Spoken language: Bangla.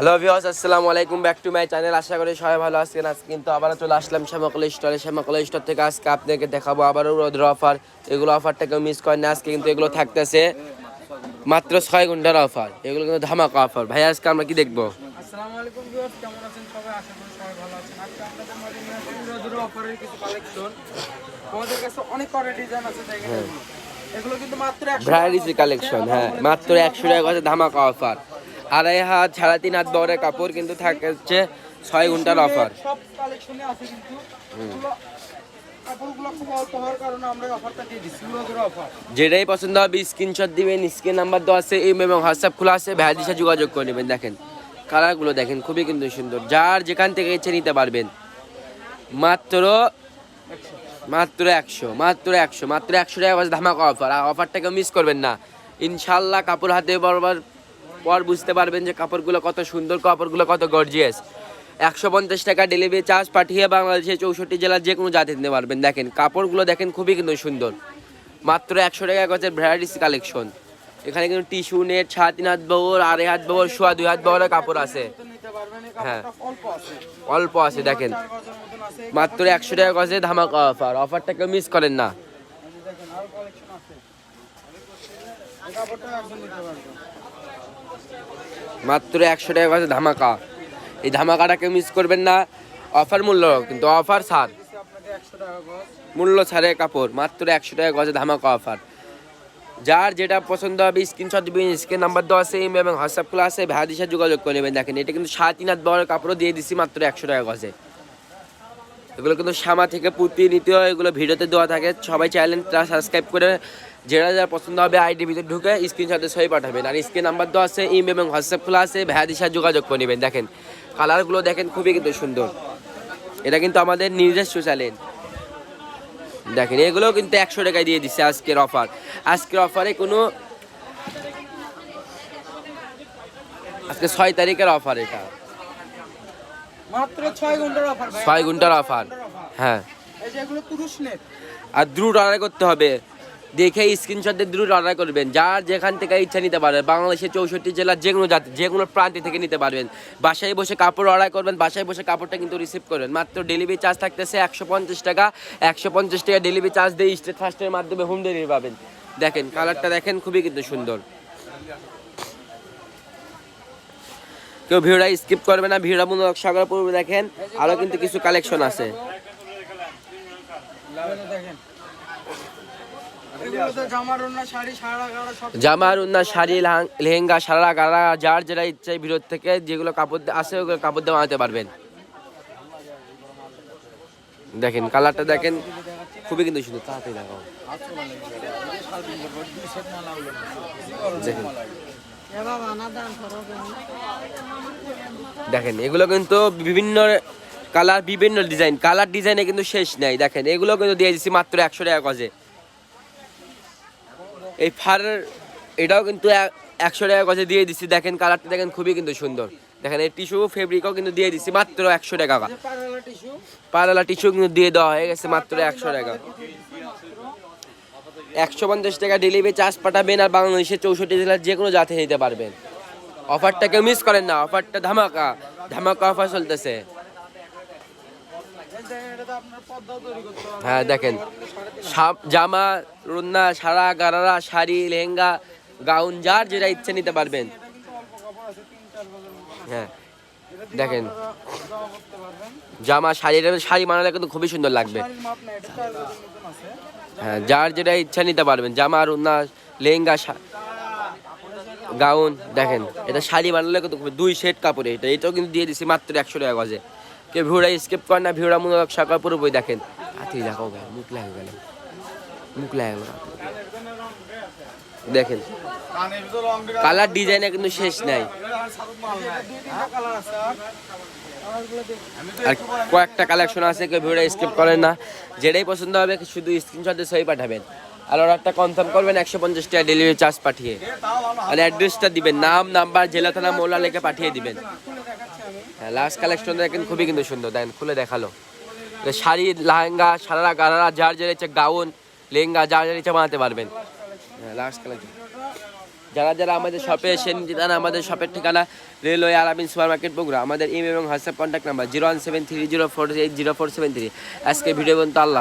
হ্যালো ভিউয়ার্স আসসালামু আলাইকুম। ব্যাক টু মাই চ্যানেল আশা করি সবাই ভালো আছেন। আজকে কিন্তু আবারও চলে আসলাম শ্যামাকল স্টোরে শ্যামাকল স্টোর থেকে আজকে আপনাকে দেখাবো আবারও রোদের অফার এগুলো অফারটাকে মিস করেন না আজকে কিন্তু এগুলো থাকতেছে মাত্র ছয় ঘণ্টার অফার এগুলো কিন্তু ধামাকা অফার ভাই আজকে আমরা কি দেখব? আসসালামু আলাইকুম ভিউয়ার্স কেমন আছেন সবাই? আশা করি সবাই ভালো আছেন। আজকে আপনাদের মাঝে নিয়ে আসছি রোদের অফারের কিছু কালেকশন আমাদের কাছে অনেক ডিজাইন আছে দেখেন এগুলো। এগুলো কিন্তু মাত্র 100 ভ্যারাইটিস কালেকশন হ্যাঁ। মাত্র একশো টাকা করে ধামাকা অফার আড়াই হাত সাড়ে তিন হাত বহরের কাপড় কিন্তু থাকছে ছয় ঘণ্টার অফার সব কালেকশনে আছে কিন্তু। যেটাই পছন্দ হবে স্ক্রিনশট দিবেন স্ক্রিন নাম্বার দেওয়া আছে ইম এবং হোয়াটসঅ্যাপ খোলা আছে ভাইয়ার সাথে যোগাযোগ করে নেবেন দেখেন। কালারগুলো দেখেন খুবই কিন্তু সুন্দর। যার যেখান থেকে ইচ্ছে নিতে পারবেন। মাত্র মাত্র একশো মাত্র একশো মাত্র একশো টাকা ধামাকা অফার আর অফারটাকে মিস করবেন না। ইনশাল্লাহ কাপড় হাতে বরাবর পর বুঝতে পারবেন যে কাপড়গুলো কত সুন্দর, কাপড়গুলো কত গর্জিয়াস একশো পঞ্চাশ টাকা ডেলিভারি চার্জ পাঠিয়ে বাংলাদেশের চৌষট্টি জেলার যে কোনো জাতি নিতে পারবেন। দেখেন, কাপড়গুলো দেখেন খুবই কিন্তু সুন্দর। মাত্র একশো টাকা গছের ভ্যারাইটিস কালেকশন এখানে কিন্তু টিস্যু নেট সাত তিন হাত বহর, আড়াই হাত বহর, সোয়া দুই হাত বহরের কাপড় আছে। হ্যাঁ। অল্প আছে, দেখেন। গজের মাত্র একশো টাকা গজে ধামাকা অফার অফারটা কেউ মিস করেন না। মাত্র একশো টাকা গজে ধামাকা। এই ধামাকাটাকে মিস করবেন না। অফার মূল্য, কিন্তু অফার ছাড়। গজ মূল্য ছাড়ের কাপড়, মাত্র একশো টাকা গজে ধামাকা অফার যার যেটা পছন্দ হবে স্ক্রিনশট দিবেন, স্ক্রিন নাম্বার দেওয়া আছে ইমেল এবং হোয়াটসঅ্যাপ খোলা আছে ভাইয়াদের সাথে যোগাযোগ করে নেবেন। দেখেন, এটা কিন্তু সাত তিন হাত বড় কাপড়ও দিয়ে দিচ্ছি মাত্র একশো টাকা গজে। এগুলো কিন্তু সামা থেকে প্রতিনিয়ত এগুলো ভিডিওতে দেওয়া থাকে। সবাই চাইলেন সাবস্ক্রাইব করে যেটা যারা পছন্দ হবে আইডি ভিতরে ঢুকে স্ক্রিনশটে সই পাঠাবেন। আর স্ক্রিন নাম্বার তো আছে ইমেল এবং হোয়াটসঅ্যাপ খোলা আছে ভাইয়াদের সাথে যোগাযোগ করে নেবেন। দেখেন কালারগুলো দেখেন খুবই কিন্তু সুন্দর। এটা কিন্তু আমাদের নিজস্ব চ্যালেঞ্জ দেখেন এগুলো কিন্তু একশো টাকায় দিয়ে দিচ্ছে আজকের অফার আজকের অফারে কোনো আজকে ছয় তারিখের অফার এটা। মাত্র ছয় ঘণ্টার অফার ছয় ঘণ্টার অফার হ্যাঁ। আর দ্রুত অর্ডার করতে হবে। দেখে স্ক্রিনশট দ্রুত অর্ডার করবেন। যার যেখান থেকে ইচ্ছা নিতে পারবেন। বাংলাদেশের চৌষট্টি জেলার যে কোনো জাতি যে কোনো প্রান্তি থেকে নিতে পারবেন। বাসায় বসে কাপড় অর্ডার করবেন। বাসায় বসে কাপড়টা কিন্তু রিসিভ করবেন। মাত্র ডেলিভারি চার্জ থাকতেছে একশো পঞ্চাশ টাকা। একশো পঞ্চাশ টাকা ডেলিভারি চার্জ দিয়ে স্টেট ফার্স্টের মাধ্যমে হোম ডেলিভারি পাবেন। দেখেন কালারটা দেখেন, খুবই কিন্তু সুন্দর। কেউ ভিডিওটা স্কিপ করবে না। ভিডিওটা মূলক সাগর পূর্বে দেখেন আরও কিন্তু কিছু কালেকশন আছে। দেখেন। জামার ওড়না, শাড়ি লেহেঙ্গা, সারা গাড়া, যার যেটা ইচ্ছে ভিতর থেকে যেগুলো কাপড় আছে ওগুলো কাপড় দিয়ে বানাতে পারবেন। দেখেন, কালারটা দেখেন, খুবই কিন্তু সুন্দর। তাড়াতাড়ি দেখাও। দেখেন। দেখেন, এগুলো কিন্তু বিভিন্ন কালার, বিভিন্ন ডিজাইন। কালার ডিজাইনে কিন্তু শেষ নেই। দেখেন, এগুলো কিন্তু দিয়ে দিচ্ছি মাত্র একশো টাকা গজে। এই ফার, এটাও কিন্তু একশো টাকা গজে দিয়ে দিচ্ছি দেখেন কালারটা দেখেন খুবই কিন্তু সুন্দর। দেখেন এই টিস্যু ফেব্রিকও কিন্তু দিয়ে দিচ্ছি মাত্র একশো টাকা পারালা টিস্যু কিন্তু দিয়ে দেওয়া হয়ে গেছে, মাত্র একশো টাকা। একশো পঞ্চাশ টাকা ডেলিভারি চার্জ পাঠাবেন আর বাংলাদেশের চৌষট্টি জেলার যে কোনো জাতি নিতে পারবেন। অফারটা কেউ মিস করেন না, অফারটা ধামাকা। ধামাকা অফার চলতেছে এই দেখেন এটা তো আপনার পর্দাও তৈরি করতে হবে হ্যাঁ দেখেন। জামা, রুন্না, সারা, গারারা, শাড়ি, লেহেঙ্গা, গাউন, যার যেটা ইচ্ছে নিতে পারবেন। হ্যাঁ দেখেন। জামা শাড়ির শাড়ি বানালে কিন্তু খুবই সুন্দর লাগবে। হ্যাঁ যার যেটা ইচ্ছা নিতে পারবেন। জামা, রুন্না, লেহেঙ্গা গাউন, দেখেন। এটা শাড়ি বানালে কিন্তু দুই সেট কাপড়ে। এটা এটাও কিন্তু দিয়ে দিছি মাত্র একশো টাকা গজে। কেউ ভিউরা স্কিপ করে না, ভিউরা মূলক সকাল বই দেখেন। হাতি দেখাও ভাই মুখ লাগে গেল মুখ লাগে গেল দেখেন। কালার ডিজাইনে কিন্তু শেষ নাই। আর কয়েকটা কালেকশন আছে, কেউ ভিডিও স্কিপ করেন না। যেটাই পছন্দ হবে, শুধু স্ক্রিনশট দিয়ে সই পাঠাবেন। আর অর্ডারটা কনফার্ম করবেন, একশো পঞ্চাশ টাকা ডেলিভারি চার্জ পাঠিয়ে। আর অ্যাড্রেসটা দিবেন, নাম নাম্বার জেলা, থানা, মোলা লেখে পাঠিয়ে দিবেন খুলে দেখাচ্ছি আমি হ্যাঁ লাস্ট কালেকশন দেখেন, খুবই কিন্তু সুন্দর। দেখেন, খুলে দেখাল। শাড়ি, লেহেঙ্গা সারারা গারারা যার যার ইচ্ছে গাউন, লেহেঙ্গা, যার যার ইচ্ছে বানাতে পারবেন। হ্যাঁ লাস্ট কালেকশন যারা যারা আমাদের শপে এসে চান আমাদের শপের ঠিকানা রেলওয়ে আলামিন সুপার মার্কেট বগুড়া, আমাদের ইমেল এবং WhatsApp contact number zero one seven three zero four eight zero four seven three আজকে ভিডিও পর্যন্ত আল্লাহ